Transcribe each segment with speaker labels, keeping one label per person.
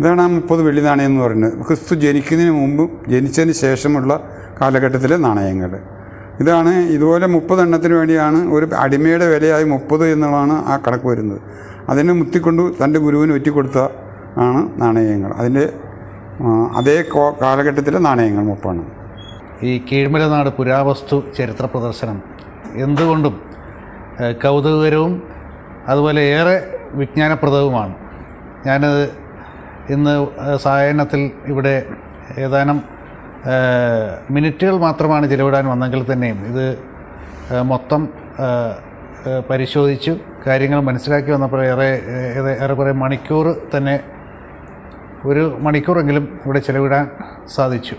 Speaker 1: ഇതാണ് ആ മുപ്പത് വെള്ളി നാണയം എന്ന് പറയുന്നത്. ക്രിസ്തു ജനിക്കുന്നതിന് മുമ്പും ജനിച്ചതിന് ശേഷമുള്ള കാലഘട്ടത്തിലെ നാണയങ്ങൾ. ഇതാണ് ഇതുപോലെ മുപ്പത് എണ്ണത്തിന് വേണ്ടിയാണ് ഒരു അടിമയുടെ വിലയായി മുപ്പത് എന്നുള്ളതാണ് ആ കണക്ക് വരുന്നത്. അതിനെ മുത്തിക്കൊണ്ട് തന്റെ ഗുരുവിന് ഒറ്റിക്കൊടുത്ത ആണ് നാണയങ്ങൾ. അതിന്റെ അതേ കാലഘട്ടത്തിലെ നാണയങ്ങൾ മുപ്പാണ്
Speaker 2: ഈ കീഴ്മലനാട് പുരാവസ്തു ചരിത്ര പ്രദർശനം എന്തുകൊണ്ടും കൗതുകകരവും അതുപോലെ ഏറെ വിജ്ഞാനപ്രദവുമാണ്. ഞാനത് ഇന്ന് ഏഹ്, സായാഹ്നത്തിൽ ഇവിടെ ഏതാനും മിനിറ്റുകൾ മാത്രമാണ് ചിലവിടാൻ വന്നെങ്കിൽ തന്നെയും ഇത് മൊത്തം പരിശോധിച്ചു കാര്യങ്ങൾ മനസ്സിലാക്കി വന്നപ്പോൾ ഏറെ ഏറെക്കുറെ മണിക്കൂർ തന്നെ ഒരു മണിക്കൂറെങ്കിലും ഇവിടെ ചിലവിടാൻ സാധിച്ചു.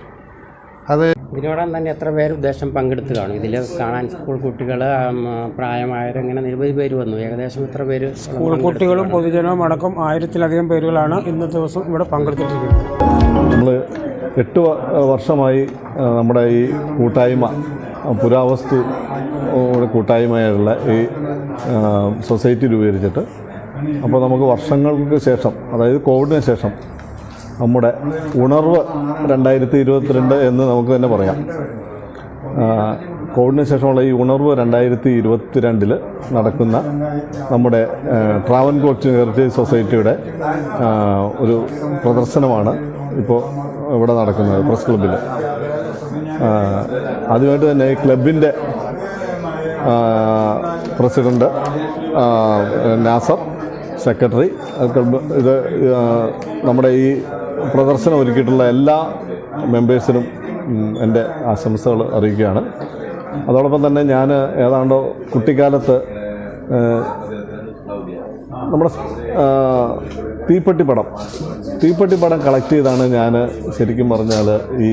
Speaker 2: അത്
Speaker 3: ഇതിനോടൊപ്പം തന്നെ എത്ര പേര് ഉദ്ദേശം പങ്കെടുത്ത് കാണും ഇതിൽ കാണാൻ സ്കൂൾ കുട്ടികൾ പ്രായമായവർ അങ്ങനെ നിരവധി പേര് വന്നു. ഏകദേശം എത്ര പേര്
Speaker 4: സ്കൂൾ കുട്ടികളും പൊതുജനവും അടക്കം ആയിരത്തിലധികം പേരുകളാണ് ഇന്നത്തെ ദിവസം ഇവിടെ പങ്കെടുത്തിട്ടിരിക്കുന്നത്
Speaker 5: നമ്മൾ എട്ട് വർഷമായി നമ്മുടെ ഈ കൂട്ടായ്മ പുരാവസ്തു കൂട്ടായ്മയായിട്ടുള്ള കൂട്ടായ്മയുള്ള ഈ സൊസൈറ്റി രൂപീകരിച്ചിട്ട് അപ്പോൾ നമുക്ക് വർഷങ്ങൾക്ക് ശേഷം അതായത് കോവിഡിന് ശേഷം നമ്മുടെ ഉണർവ് രണ്ടായിരത്തി ഇരുപത്തിരണ്ട് എന്ന് നമുക്ക് തന്നെ പറയാം. കോവിഡിന് ശേഷമുള്ള ഈ ഉണർവ് രണ്ടായിരത്തി ഇരുപത്തിരണ്ടിൽ നടക്കുന്ന നമ്മുടെ ആ, ട്രാവൻകോട്ട് ഹെറിറ്റേജ് സൊസൈറ്റിയുടെ ഒരു പ്രദർശനമാണ് ഇപ്പോൾ ഇവിടെ നടക്കുന്നത് പ്രസ് ക്ലബിൽ അതുമായിട്ട് തന്നെ ക്ലബിന്റെ പ്രസിഡന്റ് നാസർ സെക്രട്ടറി ക്ലബ് ഇത് നമ്മുടെ ഈ പ്രദർശനം ഒരുക്കിയിട്ടുള്ള എല്ലാ മെമ്പേഴ്സിനും എന്റെ ആശംസകൾ അറിയിക്കുകയാണ്. അതോടൊപ്പം തന്നെ ഞാൻ ഏതാണ്ടോ കുട്ടിക്കാലത്ത് നമ്മുടെ തീപ്പെട്ടി പടം തീപ്പെട്ടി പടം കളക്ട് ചെയ്താണ് ഞാൻ ശരിക്കും പറഞ്ഞാൽ ഈ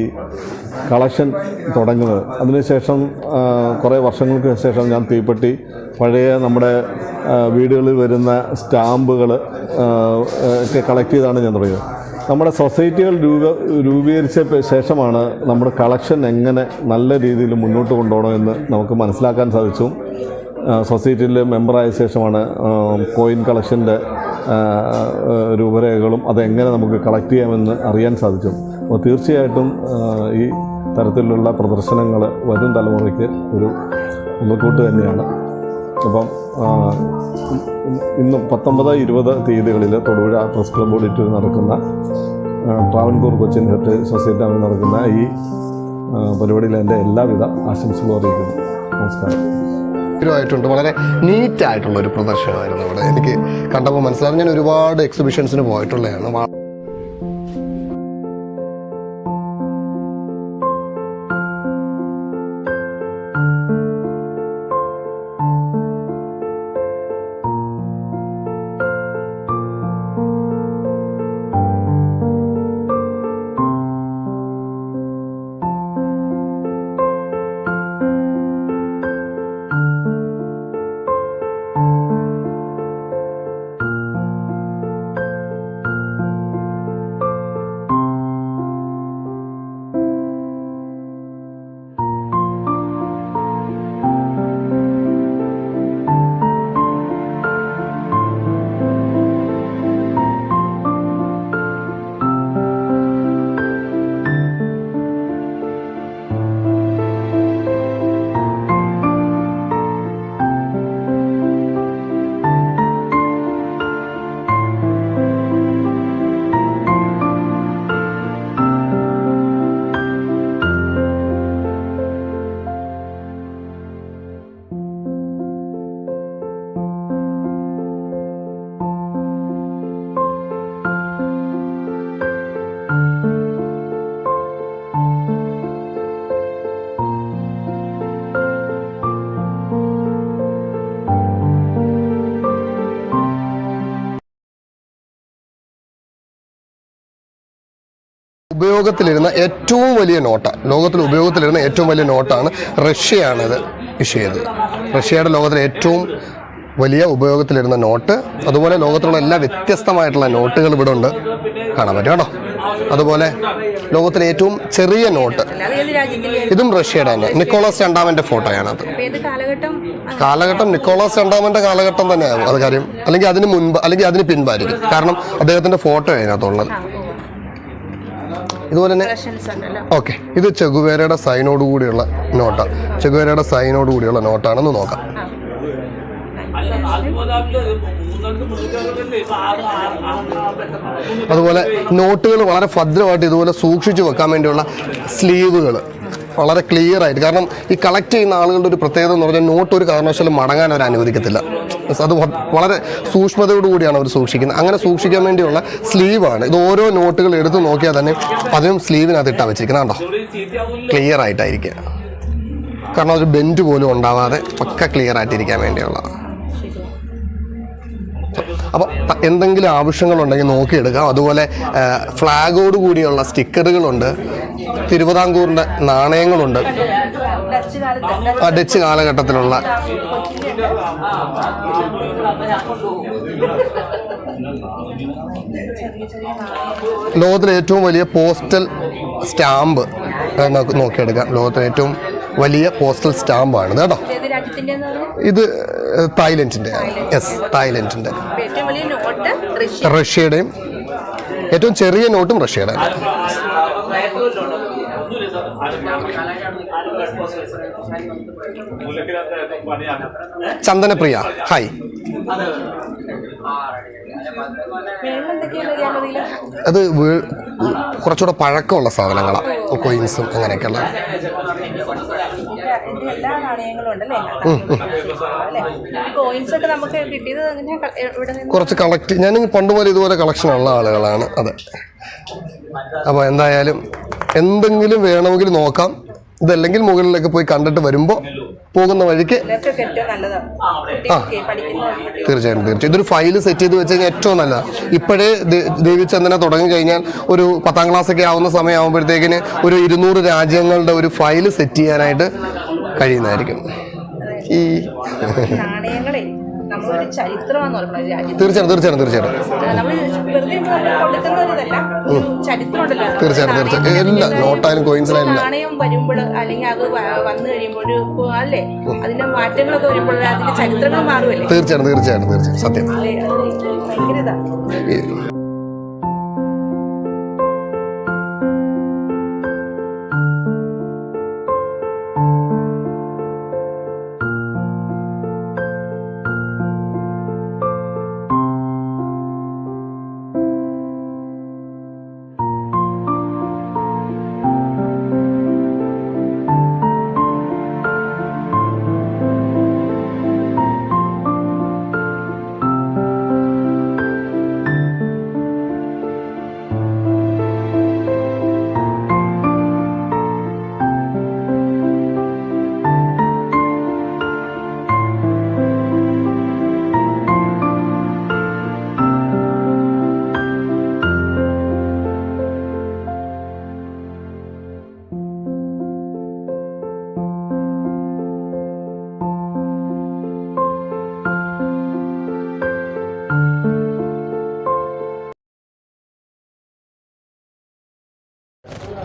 Speaker 5: കളക്ഷൻ തുടങ്ങുന്നത്. അതിനുശേഷം കുറേ വർഷങ്ങൾക്ക് ശേഷം ഞാൻ തീപ്പെട്ടി പഴയ നമ്മുടെ വീടുകളിൽ വരുന്ന സ്റ്റാമ്പുകൾ ഒക്കെ കളക്ട് ചെയ്താണ് ഞാൻ തുടങ്ങിയത്. നമ്മുടെ സൊസൈറ്റികൾ രൂപ രൂപീകരിച്ച ശേഷമാണ് നമ്മുടെ കളക്ഷൻ എങ്ങനെ നല്ല രീതിയിൽ മുന്നോട്ട് കൊണ്ടുപോകണമെന്ന് നമുക്ക് മനസ്സിലാക്കാൻ സാധിച്ചു. സൊസൈറ്റിയിൽ മെമ്പറായ ശേഷമാണ് കോയിൻ കളക്ഷന്റെ രൂപരേഖകളും അതെങ്ങനെ നമുക്ക് കളക്ട് ചെയ്യാമെന്ന് അറിയാൻ സാധിച്ചു. അപ്പോൾ തീർച്ചയായിട്ടും ഈ തരത്തിലുള്ള പ്രദർശനങ്ങൾ വരും തലമുറയ്ക്ക് ഒരു മുതൽക്കൂട്ട് തന്നെയാണ്. അപ്പം ഇന്നും പത്തൊമ്പത് ഇരുപത് തീയതികളിൽ തൊടുപുഴ പ്രസ് ക്ലബ് ഓഡിറ്റോറിയം നടക്കുന്ന ട്രാവൻകൂർ കൊച്ചിൻ ഹെറിറ്റേജ് സൊസൈറ്റി ആണ് നടക്കുന്ന ഈ പരിപാടിയിൽ എന്റെ എല്ലാവിധ ആശംസകളും അറിയിക്കുന്നു. നമസ്കാരം.
Speaker 6: ആയിട്ടുണ്ട്. വളരെ നീറ്റായിട്ടുള്ള ഒരു പ്രദർശനമായിരുന്നു അവിടെ. എനിക്ക് കണ്ടപ്പോൾ മനസ്സിലായി. ഞാൻ ഒരുപാട് എക്സിബിഷൻസിന് പോയിട്ടുള്ളതാണ്. ഉപയോഗത്തിലിരുന്ന ഏറ്റവും വലിയ നോട്ട ലോകത്തിൽ ഉപയോഗത്തിലിരുന്ന ഏറ്റവും വലിയ നോട്ടാണ് റഷ്യയാണിത് ഇഷ്യൂ ചെയ്തത്. റഷ്യയുടെ ലോകത്തിലെ ഏറ്റവും വലിയ ഉപയോഗത്തിലിരുന്ന നോട്ട് അതുപോലെ ലോകത്തിലുള്ള എല്ലാ വ്യത്യസ്തമായിട്ടുള്ള നോട്ടുകൾ ഇവിടെ ഉണ്ട്. കാണാൻ പറ്റും കേട്ടോ. അതുപോലെ ലോകത്തിലെ ഏറ്റവും ചെറിയ നോട്ട് ഇതും റഷ്യയുടെ തന്നെ. നിക്കോളാസ് രണ്ടാമന്റെ ഫോട്ടോയാണത്.
Speaker 7: കാലഘട്ടം
Speaker 6: നിക്കോളാസ് രണ്ടാമന്റെ കാലഘട്ടം തന്നെയാകും അത് കാര്യം അല്ലെങ്കിൽ അതിന് മുൻപ് അല്ലെങ്കിൽ അതിന് പിൻപായിരിക്കും കാരണം അദ്ദേഹത്തിന്റെ ഫോട്ടോ അതിനകത്തുള്ളത്. ഇതുപോലെ തന്നെ ഓക്കെ ഇത് ചെഗുവേരയുടെ സൈനോട് കൂടിയുള്ള നോട്ട്. ചെഗുവേരയുടെ സൈനോട് കൂടിയുള്ള നോട്ടാണെന്ന് നോക്കാം. അതുപോലെ നോട്ടുകൾ വളരെ ഭദ്രമായിട്ട് ഇതുപോലെ സൂക്ഷിച്ചു വെക്കാൻ വേണ്ടിയുള്ള സ്ലീവുകൾ. വളരെ ക്ലിയർ ആയിട്ട്. കാരണം ഈ കളക്ട് ചെയ്യുന്ന ആളുകളുടെ ഒരു പ്രത്യേകത എന്ന് പറഞ്ഞാൽ നോട്ട് ഒരു കാരണവശാലും മടങ്ങാൻ അവർ അനുവദിക്കത്തില്ല. അത് വളരെ സൂക്ഷ്മതയോടു കൂടിയാണ് അവർ സൂക്ഷിക്കുന്നത്. അങ്ങനെ സൂക്ഷിക്കാൻ വേണ്ടിയുള്ള സ്ലീവാണ് ഇത് ഓരോ നോട്ടുകൾ എടുത്ത് നോക്കിയാൽ തന്നെ അതിനും സ്ലീവിനകത്ത് ഇട്ടാ വെച്ചിരിക്കുന്നത്. കണ്ടോ? ക്ലിയർ ആയിട്ടായിരിക്കുക. കാരണം ഒരു ബെൻഡ് പോലും ഉണ്ടാവാതെ പക്ക ക്ലിയർ ആയിട്ടിരിക്കാൻ വേണ്ടിയുള്ള അപ്പോൾ എന്തെങ്കിലും ആവശ്യങ്ങളുണ്ടെങ്കിൽ നോക്കിയെടുക്കാം. അതുപോലെ ഫ്ലാഗോട് കൂടിയുള്ള സ്റ്റിക്കറുകളുണ്ട് തിരുവിതാംകൂറിന്റെ നാണയങ്ങളുണ്ട്. ആ ഡച്ച് കാലഘട്ടത്തിലുള്ള. ലോകത്തിലെ ഏറ്റവും വലിയ പോസ്റ്റൽ സ്റ്റാമ്പ് നമുക്ക് നോക്കിയെടുക്കാം. ലോകത്തിലെ ഏറ്റവും വലിയ പോസ്റ്റൽ സ്റ്റാമ്പാണ് കേട്ടോ. ഇത് തായ്ലൻഡിന്റെ യെസ്
Speaker 7: തായ്ലൻഡിന്റെ.
Speaker 6: റഷ്യയുടെയും ഏറ്റവും ചെറിയ നോട്ടും റഷ്യയുടെ ചന്ദനപ്രിയ ഹായ് അത് കുറച്ചുകൂടെ പഴക്കമുള്ള സാധനങ്ങളാണ് കോയിൻസും അങ്ങനെയൊക്കെയുള്ള. കുറച്ച് കളക്ട് ഞാൻ പണ്ട് പോലെ ഇതുപോലെ കളക്ഷൻ ഉള്ള ആളുകളാണ് അത്. അപ്പോൾ എന്തായാലും എന്തെങ്കിലും വേണമെങ്കിൽ നോക്കാം. ഇതല്ലെങ്കിൽ മുകളിലേക്ക് പോയി കണ്ടിട്ട് വരുമ്പോൾ പോകുന്ന വഴിക്ക്
Speaker 7: ആ
Speaker 6: തീർച്ചയായും തീർച്ചയായും. ഇതൊരു ഫയൽ സെറ്റ് ചെയ്ത് വെച്ച് കഴിഞ്ഞാൽ ഏറ്റവും നല്ല ഇപ്പോഴേ ദേവിചന്ദന തുടങ്ങി കഴിഞ്ഞാൽ ഒരു പത്താം ക്ലാസ് ഒക്കെ ആവുന്ന സമയമാകുമ്പോഴത്തേക്കിന് ഒരു ഇരുന്നൂറ് രാജ്യങ്ങളുടെ ഒരു ഫയൽ സെറ്റ് ചെയ്യാനായിട്ട് കഴിയുന്നതായിരിക്കും. ഈ
Speaker 7: നാണയങ്ങളെ നമ്മളൊരു ചരിത്രമാന്ന് പറയുന്നത്
Speaker 6: തീർച്ചയായിട്ടും തീർച്ചയായിട്ടും തീർച്ചയായിട്ടും.
Speaker 7: നമ്മൾ വെറുതെ നമ്മൾ കൊടുക്കുന്ന ഒരു ഇതല്ല ഒരു ചരിത്രം ഉണ്ടല്ലോ
Speaker 6: തീർച്ചയായും തീർച്ചയായും എല്ലാ നോട്ടായാലും കോയിൻസിലായാലും
Speaker 7: നാണയം വരുമ്പോൾ അല്ലെങ്കിൽ അത് വന്നു കഴിയുമ്പോൾ ഒരു അല്ലേ? അതിന്റെ മാറ്റങ്ങളൊക്കെ വരുമ്പോൾ അതിന്റെ ചരിത്രങ്ങൾ മാറുമല്ലേ?
Speaker 6: തീർച്ചയായിട്ടും തീർച്ചയായിട്ടും തീർച്ചയായിട്ടും. സത്യം.
Speaker 7: ഭയങ്കര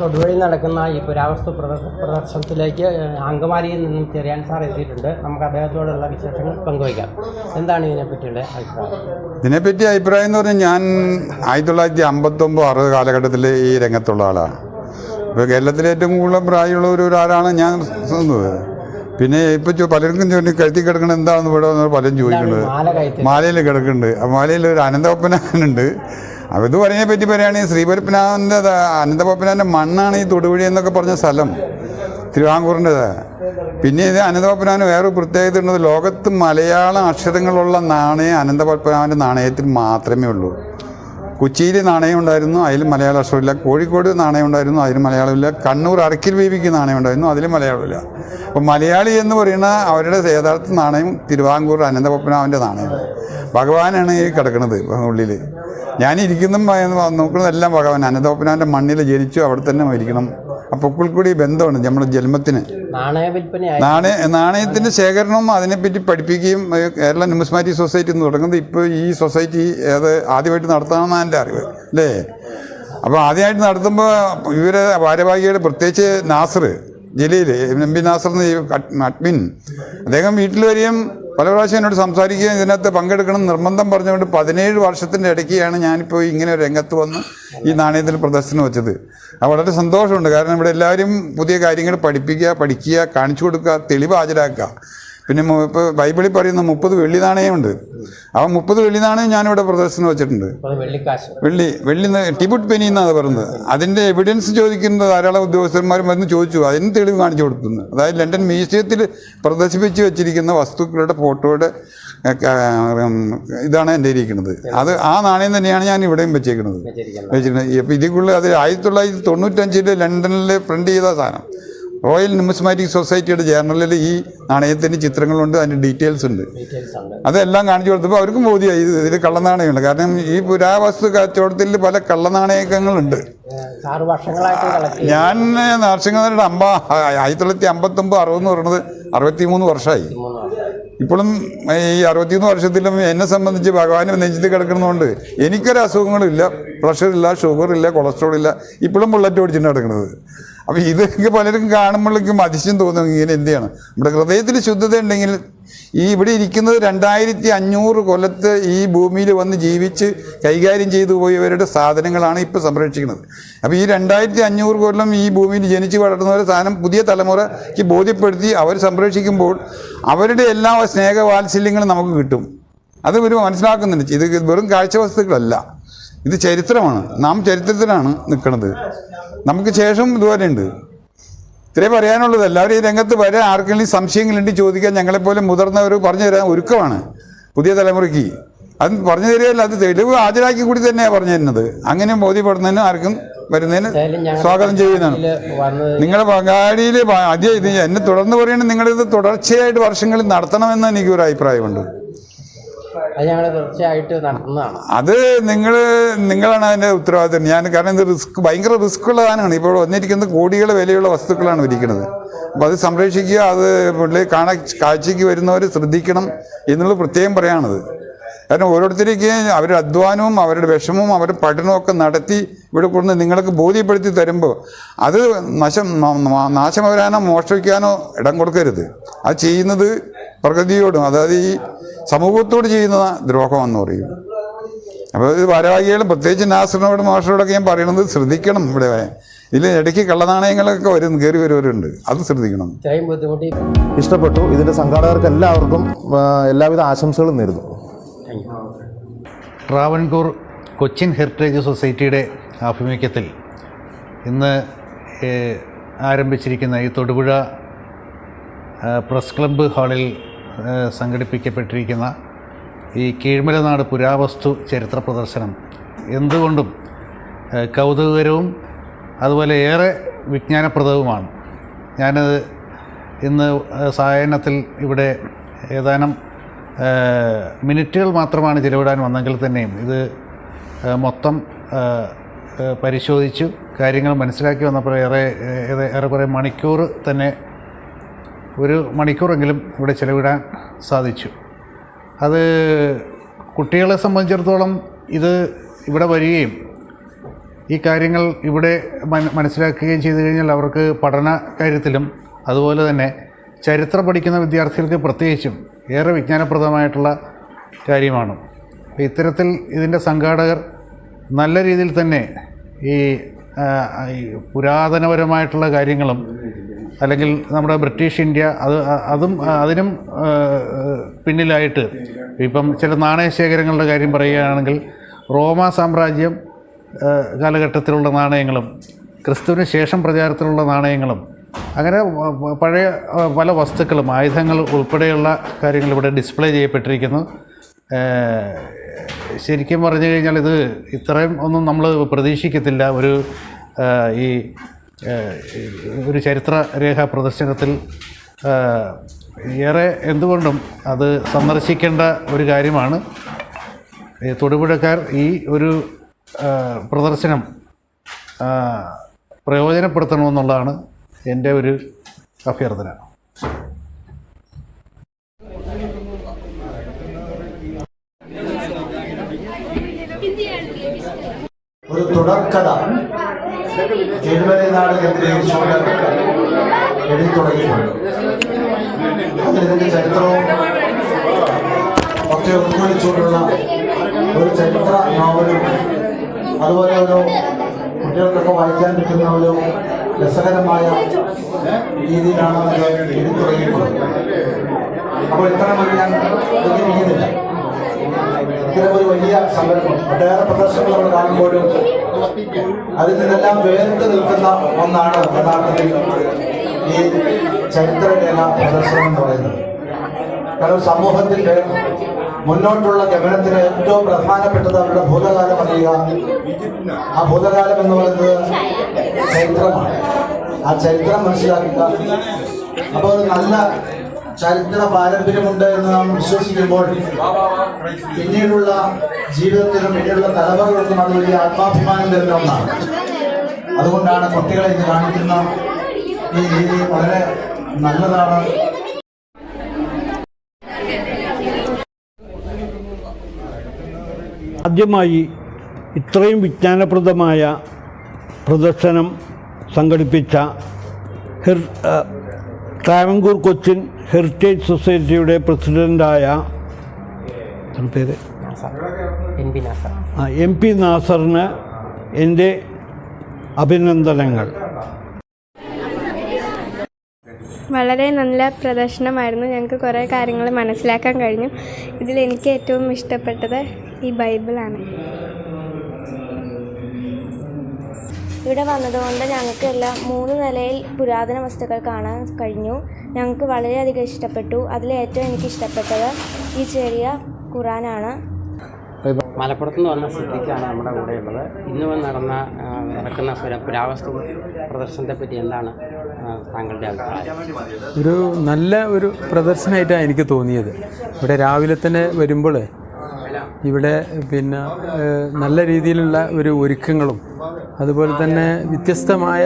Speaker 3: തൊടുവഴി നടക്കുന്ന ഈ പുരാവസ്തു പ്രദർ- പ്രദർശനത്തിലേക്ക് അങ്കമാലിയിൽ നിന്നും ചെറിയാൻ സാർ എത്തിയിട്ടുണ്ട്. നമുക്ക് അദ്ദേഹത്തോടുള്ള വിശേഷങ്ങൾ പങ്കുവയ്ക്കാം. എന്താണ് ഇതിനെപ്പറ്റിയുള്ള അഭിപ്രായം?
Speaker 1: ഇതിനെപ്പറ്റി അഭിപ്രായം എന്ന് പറഞ്ഞാൽ ഞാൻ ആയിരത്തി തൊള്ളായിരത്തി അമ്പത്തൊമ്പത് അറുപത് കാലഘട്ടത്തിൽ ഈ രംഗത്തുള്ള ആളാണ്. ഇപ്പോൾ കേരളത്തിലെ ഏറ്റവും കൂടുതൽ പ്രായമുള്ള ഒരു ഒരാളാണ് ഞാൻ തോന്നുന്നത്. പിന്നെ ഇപ്പോൾ പലർക്കും ചോദി കഴുത്തി കിടക്കുന്നത് എന്താണെന്ന് ഇവിടെ പലരും ചോദിക്കുന്നത് മാലയിൽ കിടക്കുന്നുണ്ട്. ആ മാലയിൽ ഒരു അനന്തപപ്പനാനുണ്ട് പറഞ്ഞതിനെ പറ്റി പറയുകയാണെങ്കിൽ ശ്രീപരപ്പനാവിന്റെ അനന്തപപ്പനാന്റെ മണ്ണാണ് ഈ തൊടുപുഴി എന്നൊക്കെ പറഞ്ഞ സ്ഥലം തിരുവാങ്കൂറിന്റെത് പിന്നെ ഇത് അനന്തപത്മനാഭന് വേറെ പ്രത്യേകത ഉള്ളത് ലോകത്ത് മലയാളം അക്ഷരങ്ങളുള്ള നാണയം അനന്തപപ്പനാഥന്റെ നാണയത്തിൽ മാത്രമേ ഉള്ളൂ. കൊച്ചിയിൽ നാണയം ഉണ്ടായിരുന്നു അതിൽ മലയാള അക്ഷരമില്ല. കോഴിക്കോട് നാണയം ഉണ്ടായിരുന്നു അതിൽ മലയാളമില്ല. കണ്ണൂർ അറക്കിൽ ബീവിക്ക് നാണയം ഉണ്ടായിരുന്നു അതിലും മലയാളമില്ല. അപ്പോൾ മലയാളി എന്ന് പറയുന്ന അവരുടെ യഥാർത്ഥ നാണയം തിരുവാങ്കൂർ അനന്തപത്മനാഭന്റെ നാണയം ഭഗവാനാണ് ഈ കിടക്കുന്നത് ഉള്ളിൽ ഞാനിരിക്കുന്നതും നോക്കുന്നതെല്ലാം ഭഗവാൻ അനന്തപത്മനാഭന്റെ മണ്ണിൽ ജനിച്ചു അവിടെ തന്നെ മരിക്കണം. ആ പൊക്കിൾക്കൂടി ബന്ധമാണ് നമ്മുടെ ജന്മത്തിന്.
Speaker 3: നാണയ
Speaker 1: നാണയത്തിന്റെ ശേഖരണവും അതിനെപ്പറ്റി പഠിപ്പിക്കുകയും കേരള ന്യൂസ്മാറ്റി സൊസൈറ്റി എന്ന് തുടങ്ങുന്നത് ഇപ്പോൾ ഈ സൊസൈറ്റി അത് ആദ്യമായിട്ട് നടത്താമെന്നാണ് എന്റെ അറിവ് അല്ലേ? അപ്പോൾ ആദ്യമായിട്ട് നടത്തുമ്പോൾ ഇവരെ ഭാരവാഹിയുടെ പ്രത്യേകിച്ച് നാസർ ജലീൽ എം പി നാസർ എന്ന അഡ്മിൻ. അദ്ദേഹം വീട്ടിൽ വരികയും പല പ്രാവശ്യം എന്നോട് സംസാരിക്കുകയും ഇതിനകത്ത് പങ്കെടുക്കണം നിർബന്ധം പറഞ്ഞുകൊണ്ട് പതിനേഴ് വർഷത്തിന്റെ ഇടയ്ക്കാണ് ഞാനിപ്പോൾ ഇങ്ങനെ ഒരു രംഗത്ത് വന്ന് ഈ നാണയത്തിൽ പ്രദർശനം വെച്ചത്. അത് വളരെ സന്തോഷമുണ്ട്. കാരണം ഇവിടെ എല്ലാവരും പുതിയ കാര്യങ്ങൾ പഠിപ്പിക്കുക പഠിക്കുക കാണിച്ചു കൊടുക്കുക തെളിവ് ഹാജരാക്കുക. പിന്നെ ഇപ്പോൾ ബൈബിളിൽ പറയുന്ന മുപ്പത് വെള്ളി നാണയമുണ്ട്. ആ മുപ്പത് വെള്ളി നാണയം ഞാനിവിടെ പ്രദർശനം വെച്ചിട്ടുണ്ട്. വെള്ളി വെള്ളി ടിബുട്ട് പെനി എന്നാണ് പറയുന്നത്. അതിന്റെ എവിഡൻസ് ചോദിക്കുന്ന ധാരാളം ഉദ്യോഗസ്ഥന്മാർ വന്ന് ചോദിച്ചു. അതിന് തെളിവ് കാണിച്ചു കൊടുക്കുന്നു. അതായത് ലണ്ടൻ മ്യൂസിയത്തിൽ പ്രദർശിപ്പിച്ച് വെച്ചിരിക്കുന്ന വസ്തുക്കളുടെ ഫോട്ടോയുടെ ഇതാണ് എന്റെ ഇരിക്കുന്നത്. അത് ആ നാണയം തന്നെയാണ് ഞാൻ ഇവിടെയും വെച്ചേക്കുന്നത്.
Speaker 3: വെച്ചിരിക്കുന്നത്.
Speaker 1: വെച്ചിരിക്കുന്നത്. ഇപ്പം ഇതിക്കുള്ള അത് ആയിരത്തി തൊള്ളായിരത്തി തൊണ്ണൂറ്റഞ്ചിൽ ലണ്ടനിൽ പ്രിന്റ് ചെയ്ത സാധനം. റോയൽ ന്യൂമസ്മാറ്റിക് സൊസൈറ്റിയുടെ ജേർണലിൽ ഈ നാണയത്തിന്റെ ചിത്രങ്ങളുണ്ട് അതിന്റെ ഡീറ്റെയിൽസ് ഉണ്ട്. അതെല്ലാം കാണിച്ചു കൊടുത്തപ്പോൾ അവർക്കും ബോധ്യമായി ഇത് ഇതിൽ കള്ളനാണയമുണ്ട് കാരണം ഈ പുരാവസ്തു കച്ചവടത്തിൽ പല കള്ളനാണയങ്ങളുണ്ട്. ഞാൻ നരസിംഹനാഥയുടെ അമ്പ ആയിരത്തി തൊള്ളായിരത്തി അമ്പത്തൊമ്പത് അറുപതെന്ന് പറയുന്നത് അറുപത്തി മൂന്ന് വർഷമായി. ഇപ്പോഴും ഈ അറുപത്തിമൂന്ന് വർഷത്തിലും എന്നെ സംബന്ധിച്ച് ഭഗവാന് നെഞ്ചിൽ കിടക്കുന്നതുകൊണ്ട് എനിക്കൊരു അസുഖങ്ങളും ഇല്ല. പ്രഷറില്ല ഷുഗറില്ല കൊളസ്ട്രോൾ ഇല്ല. ഇപ്പോഴും ബുള്ളറ്റ് ഓടിച്ചിട്ടാണ് നടക്കുന്നത്. അപ്പോൾ ഇത് പലർക്കും കാണുമ്പോഴേക്കും അതിശയം തോന്നും ഇങ്ങനെ എന്ത് നമ്മുടെ ഹൃദയത്തിൽ ശുദ്ധത ഉണ്ടെങ്കിൽ ഈ ഇവിടെ ഇരിക്കുന്നത് രണ്ടായിരത്തി അഞ്ഞൂറ് കൊല്ലത്ത് ഈ ഭൂമിയിൽ വന്ന് ജീവിച്ച് കൈകാര്യം ചെയ്തു പോയവരുടെ സാധനങ്ങളാണ് ഇപ്പോൾ സംരക്ഷിക്കുന്നത്. അപ്പോൾ ഈ രണ്ടായിരത്തി അഞ്ഞൂറ് കൊല്ലം ഈ ഭൂമിയിൽ ജനിച്ച് വളർത്തുന്നവരെ സാധനം പുതിയ തലമുറയ്ക്ക് ബോധ്യപ്പെടുത്തി അവർ സംരക്ഷിക്കുമ്പോൾ അവരുടെ എല്ലാ സ്നേഹവാത്സല്യങ്ങളും നമുക്ക് കിട്ടും. അത് ഒരു മനസ്സിലാക്കുന്നുണ്ട്. ഇത് വെറും കാഴ്ച വസ്തുക്കളല്ല ഇത് ചരിത്രമാണ്. നാം ചരിത്രത്തിലാണ് നിൽക്കുന്നത് നമുക്ക് ശേഷം ഇതുപോലെ ഉണ്ട് ഇത്രേ പറയാനുള്ളത് എല്ലാവരും ഈ രംഗത്ത് വരാൻ ആർക്കെങ്കിലും സംശയങ്ങളുണ്ട് ചോദിക്കാൻ ഞങ്ങളെപ്പോലെ മുതിർന്നവർ പറഞ്ഞു തരാൻ ഒരുക്കമാണ് പുതിയ തലമുറയ്ക്ക്. അത് പറഞ്ഞു തരികയല്ല അത് തെളിവ് ഹാജരാക്കി കൂടി തന്നെയാണ് പറഞ്ഞു തരുന്നത്. അങ്ങനെ ബോധ്യപ്പെടുന്നതിന് ആർക്കും വരുന്നതിന് സ്വാഗതം ചെയ്യുന്നതാണ്.
Speaker 3: നിങ്ങളെ
Speaker 1: നിങ്ങളുടെ പങ്കാളിയിൽ ആദ്യം ഇത് എന്നെ തുടർന്ന് പറയുന്നത് നിങ്ങളിത് തുടർച്ചയായിട്ട് വർഷങ്ങളിൽ നടത്തണമെന്ന് എനിക്കൊരു അഭിപ്രായമുണ്ട്.
Speaker 3: അത്
Speaker 1: നിങ്ങൾ നിങ്ങളാണ് അതിന്റെ ഉത്തരവാദിത്തം ഞാൻ കാരണം ഇത് റിസ്ക് ഭയങ്കര റിസ്ക് ഉള്ള സാധനമാണ്. ഇപ്പോൾ വന്നിരിക്കുന്നത് കോടികൾ വിലയുള്ള വസ്തുക്കളാണ് വിരിക്കുന്നത്. അപ്പോൾ അത് സംരക്ഷിക്കുക അത് പുള്ളി കാണാൻ കാഴ്ചയ്ക്ക് വരുന്നവർ ശ്രദ്ധിക്കണം എന്നുള്ളത് പ്രത്യേകം പറയാണത്. കാരണം ഓരോരുത്തരേക്കും അവരുടെ അധ്വാനവും അവരുടെ വിഷമവും അവരുടെ പഠനവും നടത്തി ഇവിടെ കൊണ്ട് നിങ്ങൾക്ക് ബോധ്യപ്പെടുത്തി തരുമ്പോൾ അത് നശം നാശം വരാനോ മോഷ്ടിക്കാനോ ഇടം കൊടുക്കരുത്. അത് ചെയ്യുന്നത് പ്രകൃതിയോടും അതായത് ഈ സമൂഹത്തോട് ചെയ്യുന്ന ദ്രോഹമെന്ന് പറയും. അപ്പോൾ ഇത് ഭാരവാഹികളും പ്രത്യേകിച്ച് നാസറിനോടും മാഷറോടൊക്കെ ഞാൻ പറയണത് ശ്രദ്ധിക്കണം ഇവിടെ. ഇതിൽ ഇടയ്ക്ക് കള്ളനാണയങ്ങളൊക്കെ വരും കയറി വരുന്നവരുണ്ട്. അത് ശ്രദ്ധിക്കണം.
Speaker 8: ഇഷ്ടപ്പെട്ടു. ഇതിന്റെ സംഘാടകർക്ക് എല്ലാവർക്കും എല്ലാവിധ ആശംസകളും നേരുന്നു.
Speaker 2: ട്രാവൻകൂർ കൊച്ചിൻ ഹെറിറ്റേജ് സൊസൈറ്റിയുടെ ആഭിമുഖ്യത്തിൽ ഇന്ന് ആരംഭിച്ചിരിക്കുന്ന ഈ തൊടുപുഴ പ്രസ് ക്ലബ്ബ് ഹാളിൽ സംഘടിപ്പിക്കപ്പെട്ടിരിക്കുന്ന ഈ കീഴ്മലനാട് പുരാവസ്തു ചരിത്ര പ്രദർശനം എന്തുകൊണ്ടും കൗതുകകരവും അതുപോലെ ഏറെ വിജ്ഞാനപ്രദവുമാണ്. ഞാനത് ഇന്ന് ആ, സായാഹ്നത്തിൽ ഇവിടെ ഏതാനും മിനിറ്റുകൾ മാത്രമാണ് ചിലവിടാൻ വന്നെങ്കിൽ തന്നെയും ഇത് മൊത്തം പരിശോധിച്ചു കാര്യങ്ങൾ മനസ്സിലാക്കി വന്നപ്പോൾ ഏറെ ഏറെക്കുറെ മണിക്കൂർ തന്നെ ഒരു മണിക്കൂറെങ്കിലും ഇവിടെ ചിലവിടാൻ സാധിച്ചു. അത് കുട്ടികളെ സംബന്ധിച്ചിടത്തോളം ഇത് ഇവിടെ വരികയും ഈ കാര്യങ്ങൾ ഇവിടെ മനസ്സിലാക്കുകയും ചെയ്തു കഴിഞ്ഞാൽ അവർക്ക് പഠന കാര്യത്തിലും അതുപോലെ തന്നെ ചരിത്രം പഠിക്കുന്ന വിദ്യാർത്ഥികൾക്ക് പ്രത്യേകിച്ചും ഏറെ വിജ്ഞാനപ്രദമായിട്ടുള്ള കാര്യമാണ്. ഇത്തരത്തിൽ ഇതിന്റെ സംഘാടകർ നല്ല രീതിയിൽ തന്നെ ഈ പുരാതനപരമായിട്ടുള്ള കാര്യങ്ങളും അല്ലെങ്കിൽ നമ്മുടെ ബ്രിട്ടീഷ് ഇന്ത്യ അത് അതും അതിനും പിന്നിലായിട്ട് ഇപ്പം ചില നാണയശേഖരങ്ങളുടെ കാര്യം പറയുകയാണെങ്കിൽ റോമ സാമ്രാജ്യം കാലഘട്ടത്തിലുള്ള നാണയങ്ങളും ക്രിസ്തുവിന് ശേഷം പ്രചാരത്തിലുള്ള നാണയങ്ങളും അങ്ങനെ പഴയ പല വസ്തുക്കളും ആയുധങ്ങൾ ഉൾപ്പെടെയുള്ള കാര്യങ്ങൾ ഇവിടെ ഡിസ്പ്ലേ ചെയ്യപ്പെട്ടിരിക്കുന്നു. ശരിക്കും പറഞ്ഞു കഴിഞ്ഞാൽ ഇത് ഇത്രയും ഒന്നും നമ്മൾ പ്രതീക്ഷിക്കത്തില്ല. ഒരു ഈ ഒരു ചരിത്ര രേഖ പ്രദർശനത്തിൽ ഏറെ എന്തുകൊണ്ടും അത് സന്ദർശിക്കേണ്ട ഒരു കാര്യമാണ്. തൊടുപുഴക്കാർ ഈ ഒരു പ്രദർശനം പ്രയോജനപ്പെടുത്തണമെന്നുള്ളതാണ് എന്റെ ഒരു അഭ്യർത്ഥന.
Speaker 9: ഒരു തുടക്കഥ എഴുപതിനാട് ചരിത്രവും ഒക്കെ ഉൾക്കൊള്ളിച്ചുകൊണ്ടുള്ള ഒരു ചരിത്ര നോവലും അതുപോലെ ഒരു കുട്ടികൾക്കൊക്കെ വായിക്കാൻ പറ്റുന്ന ഒരു രസകരമായ രീതിയിലാണ് അത് എഴുതി തുടങ്ങിയിട്ടുള്ളത് അപ്പോൾ ഇത്തരം ഒരു ഞാൻ പ്രതികരിക്കുന്നില്ല ഇത്തരം ഒരു വലിയ സംരംഭം ഒട്ടേറെ പ്രദർശനങ്ങൾ നമ്മൾ കാണുമ്പോഴും അതിൽ നിന്നെല്ലാം വേറിട്ട് നിൽക്കുന്ന ഒന്നാണ് യഥാർത്ഥത്തിൽ ഈ ചരിത്രരേഖ പ്രദർശനം എന്ന് പറയുന്നത്. കാരണം സമൂഹത്തിന്റെ മുന്നോട്ടുള്ള ഗമനത്തിന് ഏറ്റവും പ്രധാനപ്പെട്ടത് അവരുടെ ഭൂതകാലം അറിയുക. ആ ഭൂതകാലം എന്ന് പറയുന്നത് ചരിത്രമാണ്. ആ ചരിത്രം മനസ്സിലാക്കുക. അപ്പോൾ ഒരു നല്ല ചരിത്ര പാരമ്പര്യമുണ്ട് എന്ന് നാം വിശ്വസിക്കുമ്പോൾ പിന്നീടുള്ള ജീവിതത്തിലും പിന്നീടുള്ള തലമുറകൾക്കും അത് വലിയ ആത്മാഭിമാനം തരുന്ന ഒന്നാണ്. അതുകൊണ്ടാണ് കുട്ടികളെ ഇന്ന് കാണിക്കുന്ന ഈ രീതി വളരെ നല്ലതാണ്.
Speaker 10: ആദ്യമായി ഇത്രയും വിജ്ഞാനപ്രദമായ പ്രദർശനം സംഘടിപ്പിച്ച ഹെർ ട്രാവൻകൂർ കൊച്ചിൻ ഹെറിറ്റേജ് സൊസൈറ്റിയുടെ പ്രസിഡന്റായ പേര്? എം പി നാസറിന് എന്റെ അഭിനന്ദനങ്ങൾ.
Speaker 11: വളരെ നല്ല പ്രദർശനമായിരുന്നു. ഞങ്ങൾക്ക് കുറേ കാര്യങ്ങൾ മനസ്സിലാക്കാൻ കഴിഞ്ഞു. ഇതിൽ എനിക്ക് ഏറ്റവും ഇഷ്ടപ്പെട്ടത് ഈ ബൈബിളാണ്. ഇവിടെ വന്നതുകൊണ്ട് ഞങ്ങൾക്ക് എല്ലാം മൂന്ന് നിലയിൽ പുരാതന വസ്തുക്കൾ കാണാൻ കഴിഞ്ഞു. ഞങ്ങൾക്ക് വളരെയധികം ഇഷ്ടപ്പെട്ടു. അതിൽ ഏറ്റവും എനിക്ക് ഇഷ്ടപ്പെട്ടത് ഈ ചെറിയ ഖുറാനാണ്.
Speaker 3: മലപ്പുറത്ത് നിന്ന് വന്ന സിദ്ധിക്കാണ് നമ്മുടെ കൂടെ ഉള്ളത് ഇന്ന് വന്ന് നടന്ന നടക്കുന്ന പുരാവസ്തു പ്രദർശനത്തെ പറ്റി എന്താണ് താങ്കളുടെ അഭിപ്രായം?
Speaker 4: ഒരു നല്ല ഒരു പ്രദർശനമായിട്ടാണ് എനിക്ക് തോന്നിയത്. ഇവിടെ രാവിലെ തന്നെ വരുമ്പോൾ ഇവിടെ പിന്നെ നല്ല രീതിയിലുള്ള ഒരു ഒരുക്കങ്ങളും അതുപോലെ തന്നെ വ്യത്യസ്തമായ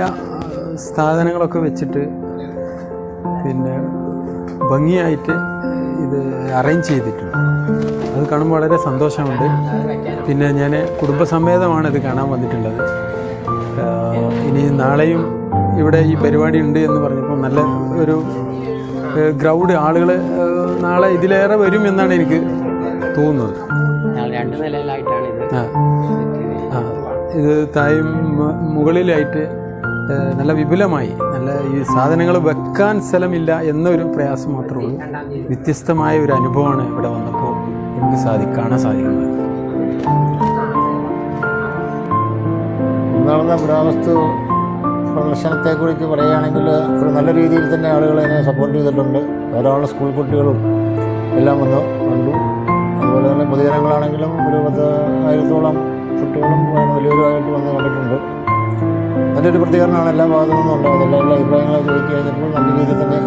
Speaker 4: സാധനങ്ങളൊക്കെ വെച്ചിട്ട് പിന്നെ ഭംഗിയായിട്ട് ഇത് അറേഞ്ച് ചെയ്തിട്ടുണ്ട്. അത് കാണുമ്പോൾ വളരെ സന്തോഷമുണ്ട്. പിന്നെ ഞാൻ കുടുംബസമേതമാണ് ഇത് കാണാൻ വന്നിട്ടുള്ളത്. ഇനി നാളെയും ഇവിടെ ഈ പരിപാടി ഉണ്ട് എന്ന് പറഞ്ഞപ്പോൾ നല്ല ഒരു ഗ്രൗഡ് ആളുകൾ നാളെ ഇതിലേറെ വരും എന്നാണ് എനിക്ക് തോന്നുന്നത്.
Speaker 3: രണ്ട് നിലയിലായിട്ടാണ് ഇത്
Speaker 4: ആ. ഇത് തായും മുകളിലായിട്ട് നല്ല വിപുലമായി നല്ല ഈ സാധനങ്ങൾ വെക്കാൻ സ്ഥലമില്ല എന്നൊരു പ്രയാസം മാത്രമേ ഉള്ളൂ വ്യത്യസ്തമായ ഒരു അനുഭവമാണ് ഇവിടെ വന്നപ്പോൾ എനിക്ക് സാധി കാണാൻ സാധിക്കുന്നത്.
Speaker 8: നടന്ന പുരാവസ്തു പ്രദർശനത്തെക്കുറിച്ച് പറയുകയാണെങ്കിൽ ഒരു നല്ല രീതിയിൽ തന്നെ ആളുകളെ അതിനെ സപ്പോർട്ട് ചെയ്തിട്ടുണ്ട്. ധാരാളം സ്കൂൾ കുട്ടികളും എല്ലാം വന്ന്. അതുപോലെ തന്നെ പൊതുജനങ്ങളാണെങ്കിലും ഒരു പത്ത് ആയിരത്തോളം കുട്ടികളും വലിയവരുമായിട്ട് വന്ന് കണ്ടിട്ടുണ്ട് നല്ലൊരു പ്രതികരണമാണ് എല്ലാ ഭാഗത്തു നിന്നും ഉണ്ടാകുന്നത്. എല്ലാ അഭിപ്രായങ്ങളും ചോദിച്ചു കഴിഞ്ഞപ്പോൾ നല്ല രീതിയിൽ തന്നെ